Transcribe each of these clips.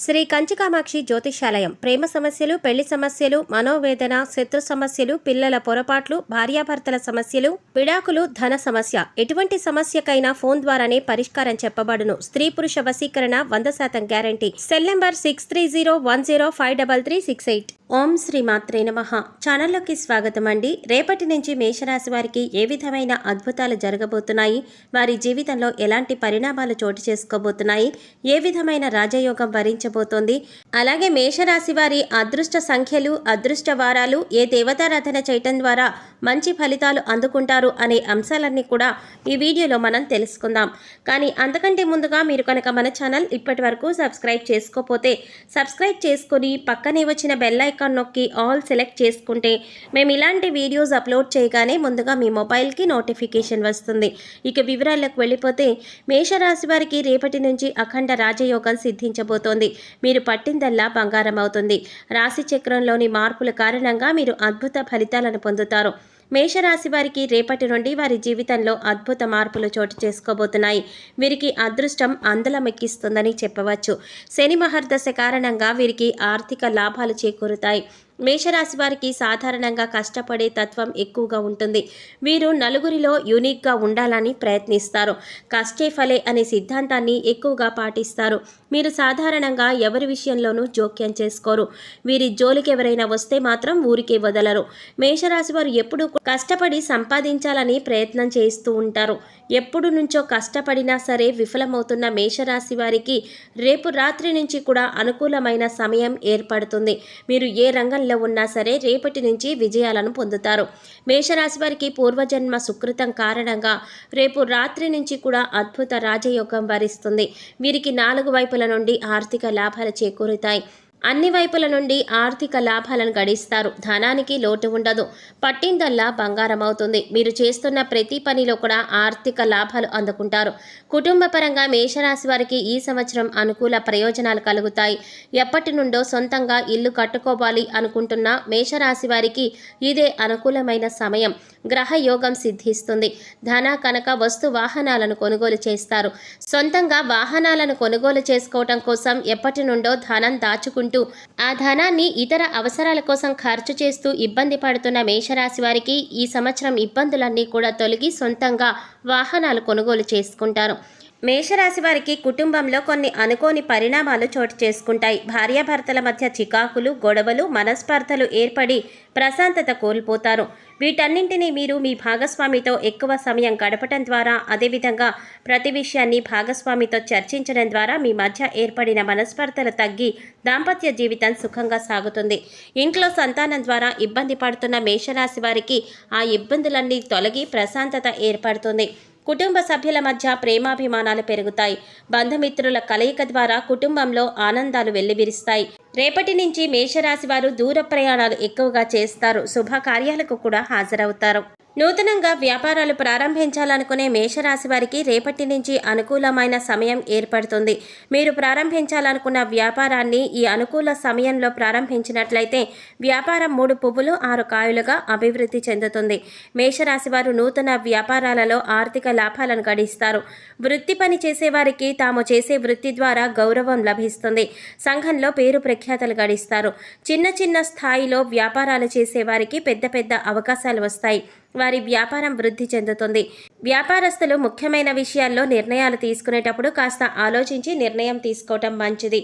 శ్రీ కంచికామాక్షి జ్యోతిషాలయం. ప్రేమ సమస్యలు పెళ్ళి సమస్యలు మనోవేదన శత్రు సమస్యలు పిల్లల పొరపాట్లు భార్యాభర్తల సమస్యలు విడాకులు ధన సమస్య. ఎటువంటి సమస్యకైనా ఫోన్ ద్వారానే పరిష్కారం చెప్పబడును. స్త్రీ పురుష వశీకరణ వంద శాతం guarantee. Cell number six three zero one zero five double three six eight. ఓం శ్రీ మాత్రే నమ. ఛానల్లోకి స్వాగతం అండి రేపటి నుంచి మేషరాశి వారికి ఏ విధమైన అద్భుతాలు జరగబోతున్నాయి? వారి జీవితంలో ఎలాంటి పరిణామాలు చోటు చేసుకోబోతున్నాయి? ఏ విధమైన రాజయోగం భరించబోతోంది అలాగే మేషరాశి వారి అదృష్ట సంఖ్యలు అదృష్ట వారాలు ఏ దేవతారాధన చేయటం ద్వారా మంచి ఫలితాలు అందుకుంటారు అనే అంశాలన్నీ కూడా ఈ వీడియోలో మనం తెలుసుకుందాం. కానీ అంతకంటే ముందుగా మీరు కనుక మన ఛానల్ ఇప్పటి వరకు సబ్స్క్రైబ్ చేసుకోకపోతే సబ్స్క్రైబ్ చేసుకొని పక్కనే వచ్చిన బెల్ ఐకాన్ నొక్కి ఆల్ సెలెక్ట్ చేసుకుంటే మేము ఇలాంటి వీడియోస్ అప్లోడ్ చేయగానే ముందుగా మీ మొబైల్కి నోటిఫికేషన్ వస్తుంది. ఇక వివరాలకు వెళ్ళిపోతే మేషరాశి వారికి రేపటి నుంచి అఖండ రాజయోగం సిద్ధించబోతోంది. మీరు పట్టిందల్లా బంగారం అవుతుంది. రాశి చక్రంలోని మార్పుల కారణంగా మీరు అద్భుత ఫలితాలను పొందుతారు. మేషరాశి వారికి రేపటి నుండి వారి జీవితంలో అద్భుత మార్పులు చోటు చేసుకోబోతున్నాయి. వీరికి అదృష్టం అందలమెక్కిస్తుందని చెప్పవచ్చు. శని మహర్దశ కారణంగా వీరికి ఆర్థిక లాభాలు చేకూరుతాయి. మేషరాశి వారికి సాధారణంగా కష్టపడే తత్వం ఎక్కువగా ఉంటుంది. వీరు నలుగురిలో యూనిక్గా ఉండాలని ప్రయత్నిస్తారు. కష్టే ఫలే అనే సిద్ధాంతాన్ని ఎక్కువగా పాటిస్తారు. మీరు సాధారణంగా ఎవరి విషయంలోనూ జోక్యం చేసుకోరు. వీరి జోలికి ఎవరైనా వస్తే మాత్రం ఊరికే వదలరు. మేషరాశి వారు ఎప్పుడూ కష్టపడి సంపాదించాలని ప్రయత్నం చేస్తూ ఉంటారు. ఎప్పుడు నుంచో కష్టపడినా సరే విఫలమవుతున్న మేషరాశి వారికి రేపు రాత్రి నుంచి కూడా అనుకూలమైన సమయం ఏర్పడుతుంది. మీరు ఏ రంగంలో ఉన్నా సరే రేపటి నుంచి విజయాలను పొందుతారు. మేషరాశి వారికి పూర్వజన్మ సుకృతం కారణంగా రేపు రాత్రి నుంచి కూడా అద్భుత రాజయోగం వరిస్తుంది. వీరికి నాలుగు వైపుల నుండి ఆర్థిక లాభాలు చేకూరుతాయి. అన్ని వైపుల నుండి ఆర్థిక లాభాలను గడిస్తారు. ధనానికి లోటు ఉండదు. పట్టిందల్లా బంగారం అవుతుంది మీరు చేస్తున్న ప్రతి పనిలో కూడా ఆర్థిక లాభాలు అందుకుంటారు. కుటుంబ పరంగా మేషరాశి వారికి ఈ సంవత్సరం అనుకూల ప్రయోజనాలు కలుగుతాయి. ఎప్పటి నుండో సొంతంగా ఇల్లు కట్టుకోవాలి అనుకుంటున్న మేషరాశి వారికి ఇదే అనుకూలమైన సమయం. గ్రహ యోగం సిద్ధిస్తుంది. ధన కనుక వస్తు వాహనాలను కొనుగోలు చేస్తారు. సొంతంగా వాహనాలను కొనుగోలు చేసుకోవటం కోసం ఎప్పటి నుండో ధనం దాచుకుంటూ ఆ ధనాన్ని ఇతర అవసరాల కోసం ఖర్చు చేస్తూ ఇబ్బంది పడుతున్న మేషరాశి వారికి ఈ సంవత్సరం ఇబ్బందులన్నీ కూడా తొలగి సొంతంగా వాహనాలు కొనుగోలు చేసుకుంటారు. మేషరాశి వారికి కుటుంబంలో కొన్ని అనుకోని పరిణామాలు చోటు చేసుకుంటాయి. భార్యాభర్తల మధ్య చికాకులు గొడవలు మనస్పర్ధలు ఏర్పడి ప్రశాంతత కోల్పోతారు. వీటన్నింటినీ మీరు మీ భాగస్వామితో ఎక్కువ సమయం గడపటం ద్వారా అదేవిధంగా ప్రతి విషయాన్ని భాగస్వామితో చర్చించడం ద్వారా మీ మధ్య ఏర్పడిన మనస్పర్ధలు తగ్గి దాంపత్య జీవితం సుఖంగా సాగుతుంది. ఇంట్లో సంతానం ద్వారా ఇబ్బంది పడుతున్న మేషరాశి వారికి ఆ ఇబ్బందులన్నీ తొలగి ప్రశాంతత ఏర్పడుతుంది. కుటుంబ సభ్యుల మధ్య ప్రేమాభిమానాలు పెరుగుతాయి. బంధుమిత్రుల కలయిక ద్వారా కుటుంబంలో ఆనందాలు వెల్లివిరుస్తాయి. రేపటి నుంచి మేషరాశి వారు దూర ప్రయాణాలు ఎక్కువగా చేస్తారు. శుభకార్యాలకు కూడా హాజరవుతారు. నూతనంగా వ్యాపారాలు ప్రారంభించాలనుకునే మేషరాశి వారికి రేపటి నుంచి అనుకూలమైన సమయం ఏర్పడుతుంది. మీరు ప్రారంభించాలనుకున్న వ్యాపారాన్ని ఈ అనుకూల సమయంలో ప్రారంభించినట్లయితే వ్యాపారం మూడు పువ్వులు ఆరు కాయలుగా అభివృద్ధి చెందుతుంది. మేషరాశి వారు నూతన వ్యాపారాలలో ఆర్థిక లాభాలను గడిస్తారు. వృత్తి పని చేసేవారికి తాము చేసే వృత్తి ద్వారా గౌరవం లభిస్తుంది. సంఘంలో పేరు ప్రఖ్యాతలు గడిస్తారు. చిన్న చిన్న స్థాయిలో వ్యాపారాలు చేసేవారికి పెద్ద పెద్ద అవకాశాలు వస్తాయి. వారి వ్యాపారం వృద్ధి చెందుతుంది. వ్యాపారస్తులు ముఖ్యమైన విషయాల్లో నిర్ణయాలు తీసుకునేటప్పుడు కాస్త ఆలోచించి నిర్ణయం తీసుకోవటం మంచిది.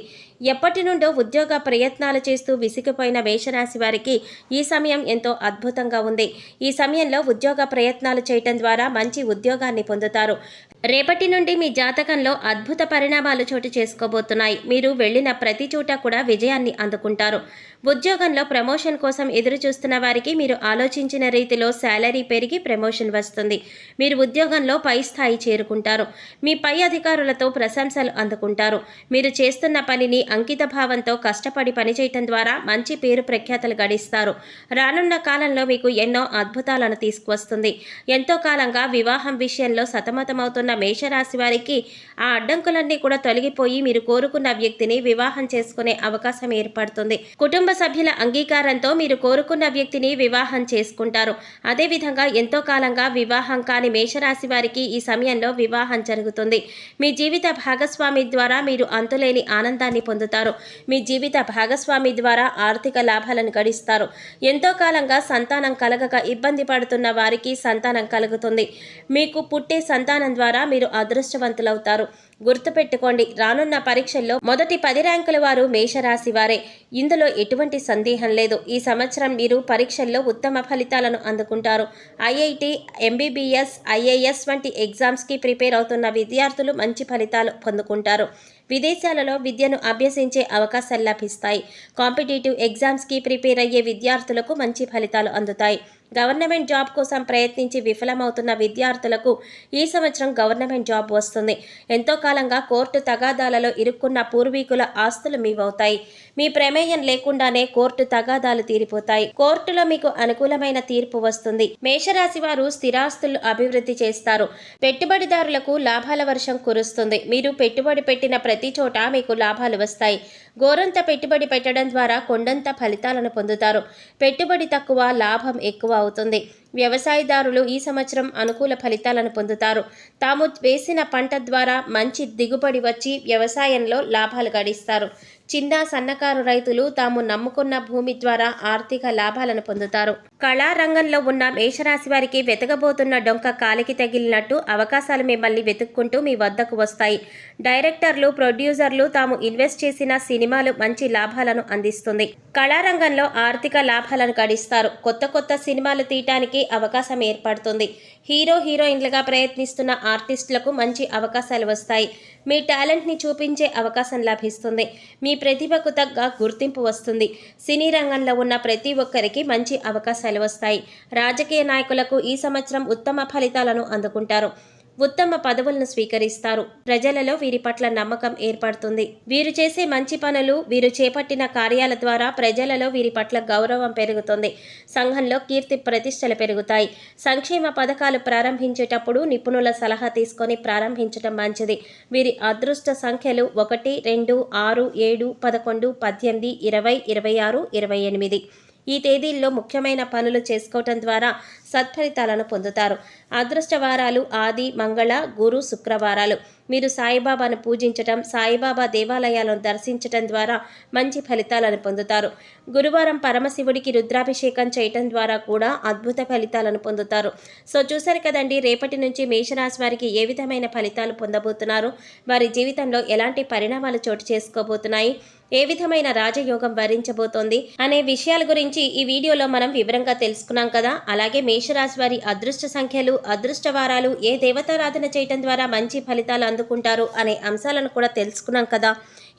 ఎప్పటి నుండో ఉద్యోగ ప్రయత్నాలు చేస్తూ విసిగిపోయిన మేషరాశి వారికి ఈ సమయం ఎంతో అద్భుతంగా ఉంది. ఈ సమయంలో ఉద్యోగ ప్రయత్నాలు చేయటం ద్వారా మంచి ఉద్యోగాన్ని పొందుతారు. రేపటి నుండి మీ జాతకంలో అద్భుత పరిణామాలు చోటు చేసుకోబోతున్నాయి. మీరు వెళ్ళిన ప్రతి చోట కూడా విజయాన్ని అందుకుంటారు. ఉద్యోగంలో ప్రమోషన్ కోసం ఎదురు చూస్తున్న వారికి మీరు ఆలోచించిన రీతిలో శాలరీ పెరిగి ప్రమోషన్ వస్తుంది. మీరు ఉద్యోగంలో పై స్థాయి చేరుకుంటారు. మీ పై అధికారులతో ప్రశంసలు అందుకుంటారు. మీరు చేస్తున్న పనిని అంకిత భావంతో కష్టపడి పనిచేయటం ద్వారా మంచి పేరు ప్రఖ్యాతలు గడిస్తారు. రానున్న కాలంలో మీకు ఎన్నో అద్భుతాలను తీసుకువస్తుంది. ఎంతో కాలంగా వివాహం విషయంలో సతమతమవుతున్న మేషరాశి వారికి ఆ అడ్డంకులన్నీ కూడా తొలగిపోయి మీరు కోరుకున్న వ్యక్తిని వివాహం చేసుకునే అవకాశం ఏర్పడుతుంది. కుటుంబ సభ్యుల అంగీకారంతో మీరు కోరుకున్న వ్యక్తిని వివాహం చేసుకుంటారు. అదేవిధంగా ఎంతో కాలంగా వివాహం కాని మేషరాశి వారికి ఈ సమయంలో వివాహం జరుగుతుంది. మీ జీవిత భాగస్వామి ద్వారా మీరు అంతులేని ఆనందాన్ని పొందుతారు. మీ జీవిత భాగస్వామి ద్వారా ఆర్థిక లాభాలను గడిస్తారు. ఎంతో కాలంగా సంతానం కలగక ఇబ్బంది పడుతున్న వారికి సంతానం కలుగుతుంది. మీకు పుట్టే సంతానం ద్వారా మీరు అదృష్టవంతులవుతారు. గుర్తుపెట్టుకోండి. రానున్న పరీక్షల్లో మొదటి పది ర్యాంకుల వారు మేషరాశి వారే. ఇందులో ఎటువంటి సందేహం లేదు. ఈ సంవత్సరం మీరు పరీక్షల్లో ఉత్తమ ఫలితాలను అందుకుంటారు. ఐఐటి ఎంబీబీఎస్ ఐఏఎస్ వంటి ఎగ్జామ్స్కి ప్రిపేర్ అవుతున్న విద్యార్థులు మంచి ఫలితాలు పొందుకుంటారు. విదేశాలలో విద్యను అభ్యసించే అవకాశాలు లభిస్తాయి. కాంపిటేటివ్ ఎగ్జామ్స్కి ప్రిపేర్ అయ్యే విద్యార్థులకు మంచి ఫలితాలు అందుతాయి. గవర్నమెంట్ జాబ్ కోసం ప్రయత్నించి విఫలమవుతున్న విద్యార్థులకు ఈ సంవత్సరం గవర్నమెంట్ జాబ్ వస్తుంది. ఎంతో కాలంగా కోర్టు తగాదాలలో ఇరుక్కున్న పూర్వీకుల ఆస్తులు మీవవుతాయి. మీ ప్రమేయం లేకుండానే కోర్టు తగాదాలు తీరిపోతాయి. కోర్టులో మీకు అనుకూలమైన తీర్పు వస్తుంది. మేషరాశి వారు స్థిరాస్తులు అభివృద్ధి చేస్తారు. పెట్టుబడిదారులకు లాభాల వర్షం కురుస్తుంది. మీరు పెట్టుబడి పెట్టిన ప్రతి చోట మీకు లాభాలు వస్తాయి. గోరంత పెట్టుబడి పెట్టడం ద్వారా కొండంత ఫలితాలను పొందుతారు. పెట్టుబడి తక్కువ లాభం ఎక్కువ అవుతుంది. వ్యవసాయదారులు ఈ సంవత్సరం అనుకూల ఫలితాలను పొందుతారు. తాము వేసిన పంట ద్వారా మంచి దిగుబడి వచ్చి వ్యవసాయంలో లాభాలు గడిస్తారు. చిన్న సన్నకారు రైతులు తాము నమ్ముకున్న భూమి ద్వారా ఆర్థిక లాభాలను పొందుతారు. కళారంగంలో ఉన్న మేషరాశి వారికి వెతకబోతున్న డొంక కాలికి తగిలినట్టు అవకాశాలు మిమ్మల్ని వెతుక్కుంటూ మీ వద్దకు వస్తాయి. డైరెక్టర్లు ప్రొడ్యూసర్లు తాము ఇన్వెస్ట్ చేసిన సినిమాలు మంచి లాభాలను అందిస్తుంది. కళారంగంలో ఆర్థిక లాభాలను గడిస్తారు. కొత్త కొత్త సినిమాలు తీయటానికి అవకాశం ఏర్పడుతుంది. హీరో హీరోయిన్లుగా ప్రయత్నిస్తున్న ఆర్టిస్టులకు మంచి అవకాశాలు వస్తాయి. మీ టాలెంట్ని చూపించే అవకాశం లభిస్తుంది. మీ ప్రతిభకు తగ్గ గుర్తింపు వస్తుంది. సినీ రంగంలో ఉన్న ప్రతి ఒక్కరికి మంచి అవకాశాలు వస్తాయి. రాజకీయ నాయకులకు ఈ సంవత్సరం ఉత్తమ ఫలితాలను అందుకుంటారు. ఉత్తమ పదవులను స్వీకరిస్తారు. ప్రజలలో వీరి పట్ల నమ్మకం ఏర్పడుతుంది. వీరు చేసే మంచి పనులు వీరు చేపట్టిన కార్యాల ద్వారా ప్రజలలో వీరి పట్ల గౌరవం పెరుగుతుంది. సంఘంలో కీర్తి ప్రతిష్టలు పెరుగుతాయి. సంక్షేమ పథకాలు ప్రారంభించేటప్పుడు నిపుణుల సలహా తీసుకొని ప్రారంభించడం మంచిది. వీరి అదృష్ట సంఖ్యలు ఒకటి రెండు ఆరు ఏడు పదకొండు పద్దెనిమిది ఇరవై ఇరవై ఆరు ఇరవై ఎనిమిది. ఈ తేదీల్లో ముఖ్యమైన పనులు చేసుకోవటం ద్వారా సత్ఫలితాలను పొందుతారు. అదృష్ట వారాలు ఆది మంగళ గురు శుక్రవారాలు. మీరు సాయిబాబాను పూజించటం సాయిబాబా దేవాలయాలను దర్శించటం ద్వారా మంచి ఫలితాలను పొందుతారు. గురువారం పరమశివుడికి రుద్రాభిషేకం చేయటం ద్వారా కూడా అద్భుత ఫలితాలను పొందుతారు. సో చూశారు కదండి రేపటి నుంచి మేషరాశి వారికి ఏ విధమైన ఫలితాలు పొందబోతున్నారు? వారి జీవితంలో ఎలాంటి పరిణామాలు చోటు చేసుకోబోతున్నాయి? ఏ విధమైన రాజయోగం వరించబోతోంది అనే విషయాల గురించి ఈ వీడియోలో మనం వివరంగా తెలుసుకున్నాం కదా. అలాగే మేషరాశి వారి అదృష్ట సంఖ్యలు అదృష్ట వారాలు ఏ దేవతారాధన చేయటం ద్వారా మంచి ఫలితాలు అందుకుంటారు అనే అంశాలను కూడా తెలుసుకున్నాం కదా.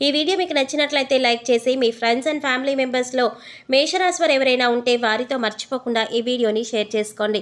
ఈ వీడియో మీకు నచ్చినట్లయితే లైక్ చేసి మీ ఫ్రెండ్స్ అండ్ ఫ్యామిలీ మెంబర్స్లో మేషరాశి వారు ఎవరైనా ఉంటే వారితో మర్చిపోకుండా ఈ వీడియోని షేర్ చేసుకోండి.